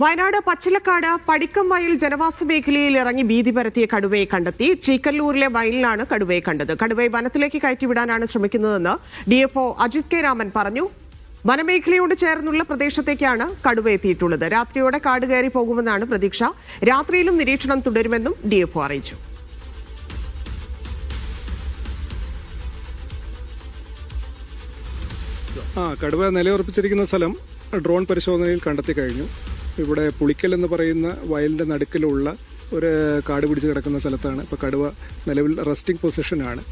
വയനാട് പച്ചിലക്കാട് പടിക്കം വയൽ ജനവാസ മേഖലയിൽ ഇറങ്ങി ഭീതി പരത്തിയ കടുവയെ കണ്ടെത്തി ചീക്കല്ലൂരിലെ വയലിലാണ് കടുവയെ കണ്ടത്. കടുവയെ വനത്തിലേക്ക് കയറ്റിവിടാനാണ് ശ്രമിക്കുന്നതെന്ന് ഡിഎഫ്ഒ അജിത് കെ രാമൻ പറഞ്ഞു. വനമേഖലയോട് ചേർന്നുള്ള പ്രദേശത്തേക്കാണ് കടുവ എത്തിയിട്ടുള്ളത്. രാത്രിയോടെ കാട് കയറി പോകുമെന്നാണ് പ്രതീക്ഷ. രാത്രിയിലും നിരീക്ഷണം തുടരുമെന്നും ഡിഎഫ്ഒ അറിയിച്ചു. ആ കടുവ നിലയുറപ്പിച്ചിരിക്കുന്ന സ്ഥലം ഡ്രോൺ പരിശോധനയിൽ കണ്ടെത്തി കഴിഞ്ഞു. ഇവിടെ പുളിക്കൽ എന്ന് പറയുന്ന വയലിന്റെ നടുക്കിലുള്ള ഒരു കാട് പിടിച്ച് കിടക്കുന്ന സ്ഥലത്താണ്. ഇപ്പോൾ കടുവ നിലവിൽ റെസ്റ്റിംഗ് പൊസിഷനാണ്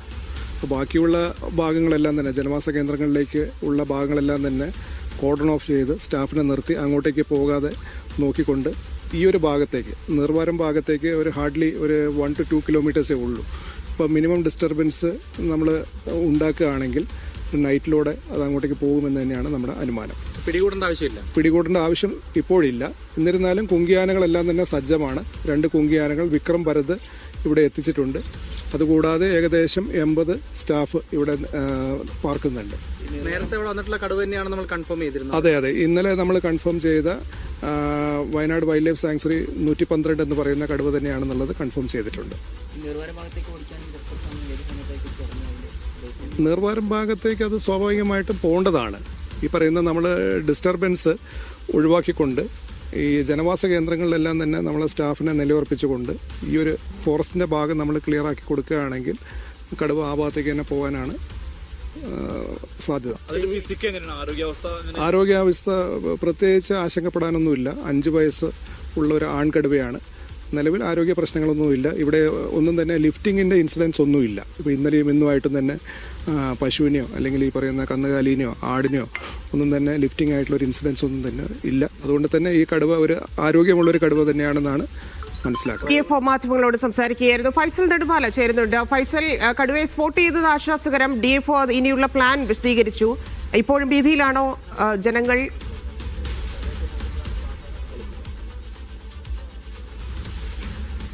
അപ്പോൾ ബാക്കിയുള്ള ഭാഗങ്ങളെല്ലാം തന്നെ ജനവാസ കേന്ദ്രങ്ങളിലേക്ക് ഉള്ള ഭാഗങ്ങളെല്ലാം തന്നെ കോർഡൺ ഓഫ് ചെയ്ത് സ്റ്റാഫിനെ നിർത്തി അങ്ങോട്ടേക്ക് പോകാതെ നോക്കിക്കൊണ്ട് ഈ ഒരു ഭാഗത്തേക്ക് നിർവാരം ഭാഗത്തേക്ക് ഒരു ഹാർഡ്ലി ഒരു വൺ ടു ടു കിലോമീറ്റേഴ്സേ ഉള്ളൂ. അപ്പോൾ മിനിമം ഡിസ്റ്റർബൻസ് നമ്മൾ ഉണ്ടാക്കുകയാണെങ്കിൽ നൈറ്റിലൂടെ അത് അങ്ങോട്ടേക്ക് പോകുമെന്ന് തന്നെയാണ് നമ്മുടെ അനുമാനം. പിടികൂടേണ്ട ആവശ്യമില്ല. പിടികൂടേണ്ട ആവശ്യം ഇപ്പോഴില്ല. എന്നിരുന്നാലും കുങ്കിയാനകളെല്ലാം തന്നെ സജ്ജമാണ്. രണ്ട് കുങ്കിയാനകൾ വിക്രം ഭരത് ഇവിടെ എത്തിച്ചിട്ടുണ്ട്. അതുകൂടാതെ ഏകദേശം എൺപത് സ്റ്റാഫ് ഇവിടെ പാർക്കുന്നുണ്ട്. നേരത്തെ ഇവിടെ വന്നിട്ടുള്ള കടുവ തന്നെയാണ് നമ്മൾ കൺഫേം ചെയ്തിരുന്നത്. അതെ അതെ. ഇന്നലെ നമ്മൾ കൺഫേം ചെയ്ത വയനാട് വൈൽഡ് ലൈഫ് സാങ്ച്വറി നൂറ്റി പന്ത്രണ്ട് എന്ന് പറയുന്ന കടുവ തന്നെയാണെന്നുള്ളത് കൺഫേം ചെയ്തിട്ടുണ്ട്. നീർവാരം ഭാഗത്തേക്ക് അത് സ്വാഭാവികമായിട്ടും പോകേണ്ടതാണ് ഈ പറയുന്ന നമ്മൾ ഡിസ്റ്റർബൻസ് ഒഴിവാക്കിക്കൊണ്ട് ഈ ജനവാസ കേന്ദ്രങ്ങളിലെല്ലാം തന്നെ നമ്മൾ സ്റ്റാഫിനെ നിലയുറപ്പിച്ചുകൊണ്ട് ഈ ഒരു ഫോറസ്റ്റിന്റെ ഭാഗം നമ്മൾ ക്ലിയർ ആക്കി കൊടുക്കുകയാണെങ്കിൽ കടുവ ആ ഭാഗത്തേക്ക് തന്നെ പോകാനാണ് സാധ്യത. ആരോഗ്യാവസ്ഥ പ്രത്യേകിച്ച് ആശങ്കപ്പെടാനൊന്നുമില്ല. അഞ്ച് വയസ്സ് ഉള്ള ഒരു ആൺകടുവയാണ്. നിലവിൽ ആരോഗ്യ പ്രശ്നങ്ങളൊന്നുമില്ല ഇവിടെ ഒന്നും തന്നെ ലിഫ്റ്റിങ്ങിന്റെ ഇൻസിഡൻസ് ഒന്നുമില്ല ഇപ്പോൾ ഇന്നലെയും ഇന്നുമായിട്ടും തന്നെ പശുവിനെയോ അല്ലെങ്കിൽ ഈ പറയുന്ന കന്നുകാലിനെയോ ആടിനെയോ ഒന്നും തന്നെ ലിഫ്റ്റിംഗ് ആയിട്ടുള്ള ഒരു ഇൻസിഡൻസ് ഒന്നും തന്നെ ഇല്ല. അതുകൊണ്ട് തന്നെ ഈ കടുവ ഒരു ആരോഗ്യമുള്ള ഒരു കടുവ തന്നെയാണെന്നാണ് മനസ്സിലാക്കുന്നത്. സംസാരിക്കുകയായിരുന്നു. ഫൈസൽ നെടുമാല ചേരുന്നുണ്ട്. ഫൈസൽ കടുവയെ സ്പോട്ട് ചെയ്തത് ആശ്വാസകരം. ഡിഎഫ്ഒ ഇനിയുള്ള പ്ലാൻ വിശദീകരിച്ചു. ഇപ്പോഴും ഭീതിയിലാണോ ജനങ്ങൾ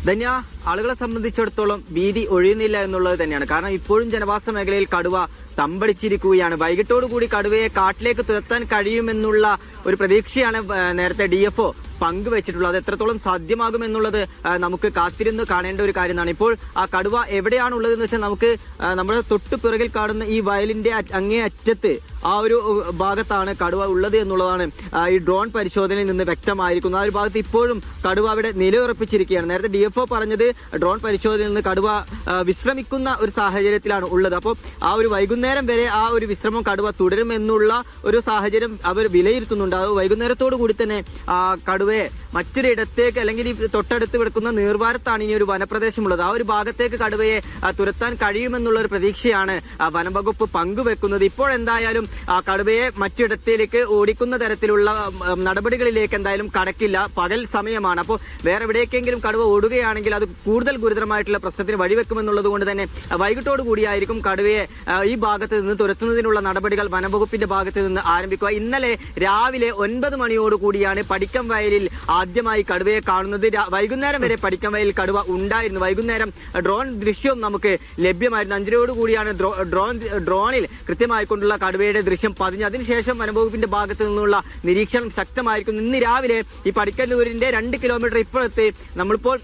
ധന്യ ആളുകളെ സംബന്ധിച്ചിടത്തോളം ഭീതി ഒഴിയുന്നില്ല എന്നുള്ളത് തന്നെയാണ്. കാരണം ഇപ്പോഴും ജനവാസ മേഖലയിൽ കടുവ തമ്പടിച്ചിരിക്കുകയാണ്. വൈകിട്ടോടുകൂടി കടുവയെ കാട്ടിലേക്ക് തുരത്താൻ കഴിയുമെന്നുള്ള ഒരു പ്രതീക്ഷയാണ് നേരത്തെ ഡി പങ്കുവച്ചിട്ടുള്ളത്. അത് എത്രത്തോളം സാധ്യമാകുമെന്നുള്ളത് നമുക്ക് കാത്തിരുന്ന് കാണേണ്ട ഒരു കാര്യമാണ്. ഇപ്പോൾ ആ കടുവ എവിടെയാണ് ഉള്ളതെന്ന് വെച്ചാൽ നമുക്ക് നമ്മുടെ തൊട്ടു പിറകിൽ കാണുന്ന ഈ വയലിന്റെ അങ്ങേ അറ്റത്ത് ആ ഒരു ഭാഗത്താണ് കടുവ ഉള്ളത് എന്നുള്ളതാണ് ഈ ഡ്രോൺ പരിശോധനയിൽ നിന്ന് വ്യക്തമായിരിക്കുന്നത്. ആ ഒരു ഭാഗത്ത് ഇപ്പോഴും കടുവ അവിടെ നിലയുറപ്പിച്ചിരിക്കുകയാണ്. നേരത്തെ ഡി എഫ് പറഞ്ഞത് ഡ്രോൺ പരിശോധനയിൽ നിന്ന് കടുവ വിശ്രമിക്കുന്ന ഒരു സാഹചര്യത്തിലാണ് ഉള്ളത്. അപ്പോൾ ആ ഒരു വൈകുന്നേരം വരെ ആ ഒരു വിശ്രമം കടുവ തുടരുമെന്നുള്ള ഒരു സാഹചര്യം അവർ വിലയിരുത്തുന്നുണ്ട്. അത് വൈകുന്നേരത്തോടു കൂടി തന്നെ ആ കടുവയെ മറ്റൊരു ഇടത്തേക്ക് അല്ലെങ്കിൽ ഈ തൊട്ടടുത്ത് കിടക്കുന്ന നീർവാരത്താണ് ഇനി ഒരു വനപ്രദേശമുള്ളത്. ആ ഒരു ഭാഗത്തേക്ക് കടുവയെ തുരത്താൻ കഴിയുമെന്നുള്ള ഒരു പ്രതീക്ഷയാണ് ആ, വനം വകുപ്പ് പങ്കുവെക്കുന്നത്. ഇപ്പോൾ എന്തായാലും ആ കടുവയെ മറ്റിടത്തിലേക്ക് ഓടിക്കുന്ന തരത്തിലുള്ള നടപടികളിലേക്ക് എന്തായാലും കടക്കില്ല. പകൽ സമയമാണ്. അപ്പോൾ വേറെ എവിടേക്കെങ്കിലും കടുവ ഓടുകയാണെങ്കിൽ അത് കൂടുതൽ ഗുരുതരമായിട്ടുള്ള പ്രശ്നത്തിന് വഴിവെക്കുമെന്നുള്ളത് കൊണ്ട് തന്നെ വൈകിട്ടോട് കൂടിയായിരിക്കും കടുവയെ ഈ ഭാഗത്ത് നിന്ന് തുരത്തുന്നതിനുള്ള നടപടികൾ വനംവകുപ്പിന്റെ ഭാഗത്ത് നിന്ന് ആരംഭിക്കുക. ഇന്നലെ രാവിലെ ഒൻപത് മണിയോടുകൂടിയാണ് പടിക്കം വയലിൽ ആദ്യമായി കടുവയെ കാണുന്നത്. വൈകുന്നേരം വരെ പടിക്കം വയലിൽ കടുവ ഉണ്ടായിരുന്നു. വൈകുന്നേരം ഡ്രോൺ ദൃശ്യവും നമുക്ക് ലഭ്യമായിരുന്നു. അഞ്ചരയോട് കൂടിയാണ് ഡ്രോൺ ഡ്രോണിൽ കൃത്യമായി കൊണ്ടുള്ള കടുവയുടെ ദൃശ്യം പതിഞ്ഞ് അതിനുശേഷം വനംവകുപ്പിന്റെ ഭാഗത്ത് നിന്നുള്ള നിരീക്ഷണം ശക്തമായിരിക്കുന്നു. ഇന്ന് രാവിലെ ഈ പടിക്കല്ലൂരിന്റെ രണ്ട് കിലോമീറ്റർ ഇപ്പുറത്ത് നമ്മളിപ്പോൾ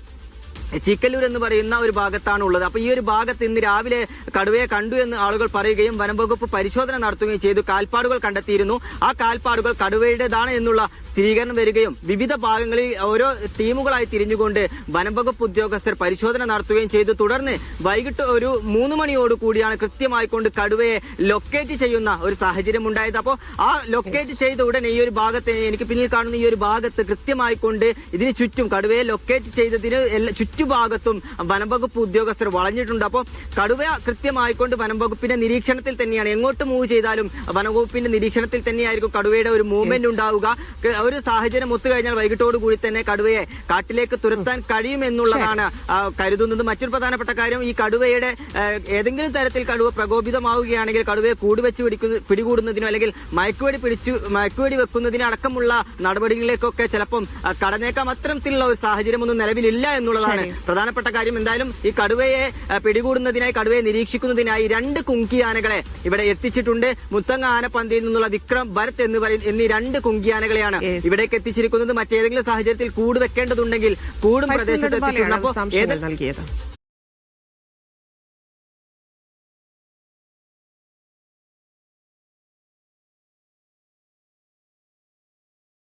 ചീക്കല്ലൂർ എന്ന് പറയുന്ന ഒരു ഭാഗത്താണ് ഉള്ളത്. അപ്പൊ ഈ ഒരു ഭാഗത്ത് ഇന്ന് രാവിലെ കടുവയെ കണ്ടു എന്ന് ആളുകൾ പറയുകയും വനംവകുപ്പ് പരിശോധന നടത്തുകയും ചെയ്തു. കാൽപ്പാടുകൾ കണ്ടെത്തിയിരുന്നു. ആ കാൽപ്പാടുകൾ കടുവയുടേതാണ് എന്നുള്ള സ്ഥിരീകരണം വരികയും വിവിധ ഭാഗങ്ങളിൽ ഓരോ ടീമുകളായി തിരിഞ്ഞുകൊണ്ട് വനംവകുപ്പ് ഉദ്യോഗസ്ഥർ പരിശോധന നടത്തുകയും ചെയ്തു. തുടർന്ന് വൈകിട്ട് ഒരു മൂന്ന് മണിയോട് കൂടിയാണ് കൃത്യമായിക്കൊണ്ട് കടുവയെ ലൊക്കേറ്റ് ചെയ്യുന്ന ഒരു സാഹചര്യം ഉണ്ടായത്. അപ്പോൾ ആ ലൊക്കേറ്റ് ചെയ്ത ഉടനെ ഈ ഒരു ഭാഗത്ത് എനിക്ക് പിന്നിൽ കാണുന്ന ഈ ഒരു ഭാഗത്ത് കൃത്യമായിക്കൊണ്ട് ഇതിന് ചുറ്റും കടുവയെ ലൊക്കേറ്റ് ചെയ്തതിന് എല്ലാ ചുറ്റുഭാഗത്തും വനംവകുപ്പ് ഉദ്യോഗസ്ഥർ വളഞ്ഞിട്ടുണ്ട്. അപ്പോൾ കടുവ കൃത്യമായിക്കൊണ്ട് വനംവകുപ്പിന്റെ നിരീക്ഷണത്തിൽ തന്നെയാണ്. എങ്ങോട്ട് മൂവ് ചെയ്താലും വനംവകുപ്പിന്റെ നിരീക്ഷണത്തിൽ തന്നെയായിരിക്കും കടുവയുടെ ഒരു മൂവ്മെന്റ് ഉണ്ടാവുക. ഒരു സാഹചര്യം ഒത്തുകഴിഞ്ഞാൽ വൈകിട്ടോട് കൂടി തന്നെ കടുവയെ കാട്ടിലേക്ക് തുരത്താൻ കഴിയുമെന്നുള്ളതാണ് കരുതുന്നത്. മറ്റൊരു പ്രധാനപ്പെട്ട കാര്യം ഈ കടുവയുടെ ഏതെങ്കിലും തരത്തിൽ കടുവ പ്രകോപിതമാവുകയാണെങ്കിൽ കടുവയെ കൂടുവെച്ച് പിടിക്കുന്ന പിടികൂടുന്നതിനോ അല്ലെങ്കിൽ മയക്കുവെടി പിടിച്ചു മയക്കുവെടി വെക്കുന്നതിനോ അടക്കമുള്ള നടപടികളിലേക്കൊക്കെ ചിലപ്പം കടന്നേക്കാം. അത്തരത്തിലുള്ള ഒരു സാഹചര്യമൊന്നും നിലവിലില്ല എന്നുള്ളതാണ് പ്രധാനപ്പെട്ട കാര്യം എന്തായാലും ഈ കടുവയെ പിടികൂടുന്നതിനായി കടുവയെ നിരീക്ഷിക്കുന്നതിനായി രണ്ട് കുങ്കിയാനകളെ ഇവിടെ എത്തിച്ചിട്ടുണ്ട്. മുത്തങ്ങ ആനപ്പന്തിയിൽ നിന്നുള്ള വിക്രം ഭരത് എന്ന് പറയുന്ന എന്നീ രണ്ട് കുങ്കിയാനകളെയാണ്. ഇവിടേക്ക് എത്തിച്ചിരിക്കുന്നത്. മറ്റേതെങ്കിലും സാഹചര്യത്തിൽ കൂട് വെക്കേണ്ടതുണ്ടെങ്കിൽ കൂടും പ്രദേശത്ത് എത്തിച്ചിട്ടുണ്ട്. അപ്പോൾ ഏത് നൽകിയത്.